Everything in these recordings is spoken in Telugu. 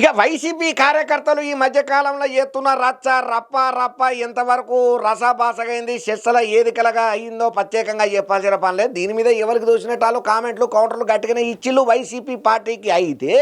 ఇక వైసీపీ కార్యకర్తలు ఈ మధ్యకాలంలో ఎత్తున రచ్చ రప్ప రప్ప ఎంతవరకు రసాభాసగైంది శస్సల ఏదికలగా అయిందో ప్రత్యేకంగా చెప్పాల్సిన పని లేదు. దీని మీద ఎవరికి దూసినట్టు కామెంట్లు కౌంటర్లు గట్టిగానే ఇచ్చిళ్ళు వైసీపీ పార్టీకి. అయితే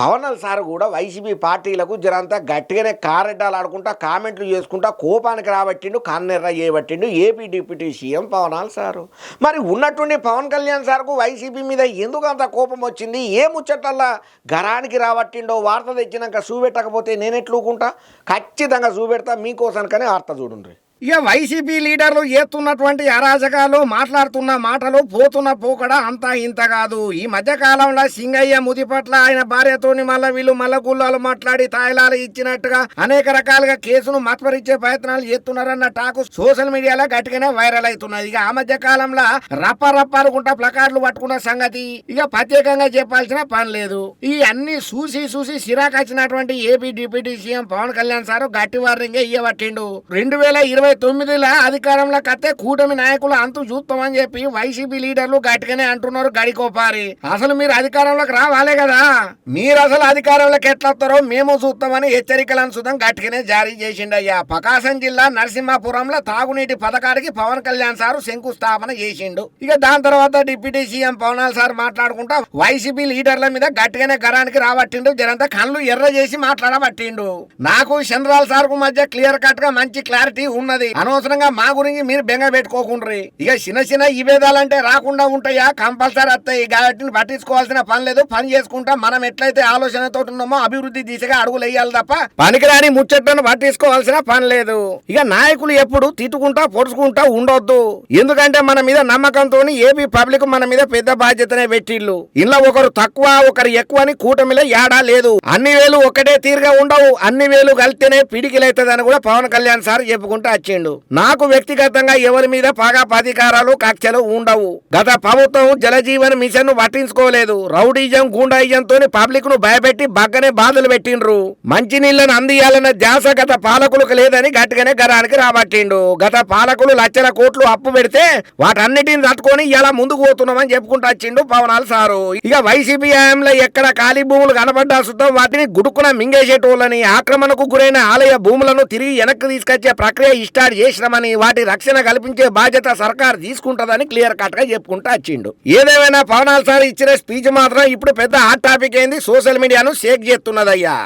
పవనల్ సార్ కూడా వైసీపీ పార్టీలకు జరంతా గట్టిగానే కారెడ్డాలు ఆడుకుంటా కామెంట్లు చేసుకుంటా కోపానికి రాబట్టిండు కన్నెర్ర చేయబట్టిండు ఏపీ డిప్యూటీ సీఎం పవనాల్ సారు. మరి ఉన్నట్టుండి పవన్ కళ్యాణ్ సార్కు వైసీపీ మీద ఎందుకు అంత కోపం వచ్చింది? ఏ ముచ్చటల్లా గరానికి రాబట్టిండో వార్త తెచ్చినాక చూపెట్టకపోతే నేను ఎట్లుకుంటా ఖచ్చితంగా చూపెడతా మీకోసానికనే వార్త చూడండి ఇక వైసీపీ లీడర్లు చేస్తున్నటువంటి అరాజకాలు మాట్లాడుతున్న మాటలు పోతున్న పోకడ అంతా ఇంత కాదు. ఈ మధ్య కాలంలో సింగయ్య ముది పట్ల ఆయన భార్యతోని మళ్ళా వీళ్ళు మళ్ళా గుళ్ళాలు మాట్లాడి తాయిలాలు ఇచ్చినట్టుగా అనేక రకాలుగా కేసును మత్పరిచ్చే ప్రయత్నాలు చేస్తున్నారన్న టాకు సోషల్ మీడియాలో గట్టిగానే వైరల్ అవుతున్నది. ఇక ఆ మధ్య కాలంలో రప్ప రప్ప ప్లకార్డులు పట్టుకున్న సంగతి ఇక ప్రత్యేకంగా చెప్పాల్సిన పని లేదు. ఈ అన్ని చూసి చూసి సిరాకు వచ్చినటువంటి AP deputy CM Pawan Kalyan sir గట్టి వార్నింగ్ ఇయ్యబట్టిండు. రెండు వేల ఇరవై తొమ్మిదిలో అధికారంలో కత్తే కూటమి నాయకులు అంతు చూస్తామని చెప్పి వైసీపీ లీడర్లు గట్టిగానే అంటున్నారు గడికోపారి అసలు మీరు అధికారంలోకి రావాలే కదా? మీరు అసలు అధికారంలోకి ఎట్లా వస్తారో మేము చూస్తామని హెచ్చరికలను సుతం గట్టిగానే జారీ చేసిండయ్యా. ప్రకాశం జిల్లా నరసింహాపురంలో తాగునీటి పథకానికి పవన్ కళ్యాణ్ సారు శంకుస్థాపన చేసిండు. ఇక దాని తర్వాత డిప్యూటీ సీఎం పవనాల్ సార్ మాట్లాడుకుంటా వైసీపీ లీడర్ల మీద గట్టిగానే గరానికి రాబట్టిండు. జనంతా కళ్ళు ఎర్ర చేసి మాట్లాడబట్టిండు. నాకు చంద్రాల సార్కు మధ్య క్లియర్ కట్గా మంచి క్లారిటీ ఉన్నది. అనవసరంగా మా గురించి మీరు బెంగ పెట్టుకోకుండ్రి. ఇక చిన్న చిన్న విభేదాలంటే రాకుండా ఉంటాయా? కంపల్సరీ వస్తాయి కాబట్టి పట్టించుకోవాల్సిన పని లేదు. పని చేసుకుంటా మనం ఎట్లయితే ఆలోచనతో ఉన్నామో అభివృద్ధి దిశగా అడుగులు వేయాలి తప్ప పనికిరాని ముచ్చట్లను పట్టించుకోవాల్సిన పని లేదు. ఇక నాయకులు ఎప్పుడు తిట్టుకుంటా పొడుచుకుంటా ఉండొద్దు. ఎందుకంటే మన మీద నమ్మకంతో ఏపీ పబ్లిక్ మన మీద పెద్ద బాధ్యతనే పెట్టిళ్ళు. ఇలా ఒకరు తక్కువ ఒకరు ఎక్కువ అని కూటమిలో ఏడా లేదు. అన్ని వేలు ఒకటే తీరుగా ఉండవు. అన్ని వేలు కలిస్తేనే పిడికిలైతుందని కూడా పవన్ కళ్యాణ్ సార్ చెప్పుకుంటూ వచ్చిండు నాకు వ్యక్తిగతంగా ఎవరి మీద పగా పాధికారాలు కక్షలు ఉండవు. గత ప్రభుత్వం జలజీవన్ మిషన్ను పట్టించుకోలేదు. రౌడీజం గూండాయిజంతో పబ్లిక్ను భయపెట్టి బగ్గనే బాధలు పెట్టిండ్రు. మంచి నీళ్ళను అందియాలన్న ధ్యాస గత పాలకులకు లేదని గట్టిగానే గరానికి రాబట్టిండు. గత పాలకులు లక్షల కోట్లు అప్పు పెడితే వాటన్నిటిని తట్టుకొని ఇలా ముందుకు పోతున్నామని చెప్పుకుంటూ వచ్చిండు పవనాలు సారు. ఇక వైసీపీ హయాంలో ఎక్కడ ఖాళీ భూములు కనబడ్డా సుతం వాటిని గుడుకున మింగేసేటోళ్ళని ఆక్రమణకు గురైన ఆలయ భూములను తిరిగి వెనక్కి తీసుకొచ్చే ప్రక్రియ స్టార్ట్ చేసినామని వాటి రక్షణ కల్పించే బాధ్యత సర్కార్ తీసుకుంటుందని క్లియర్ కట్గా చెప్పుకుంటూ వచ్చిండు. ఏదేమైనా పవనాల్ సార్ ఇచ్చిన స్పీచ్ మాత్రం ఇప్పుడు పెద్ద హాట్ టాపిక్ అయింది సోషల్ మీడియాను షేక్ చేస్తున్నదయ్యా.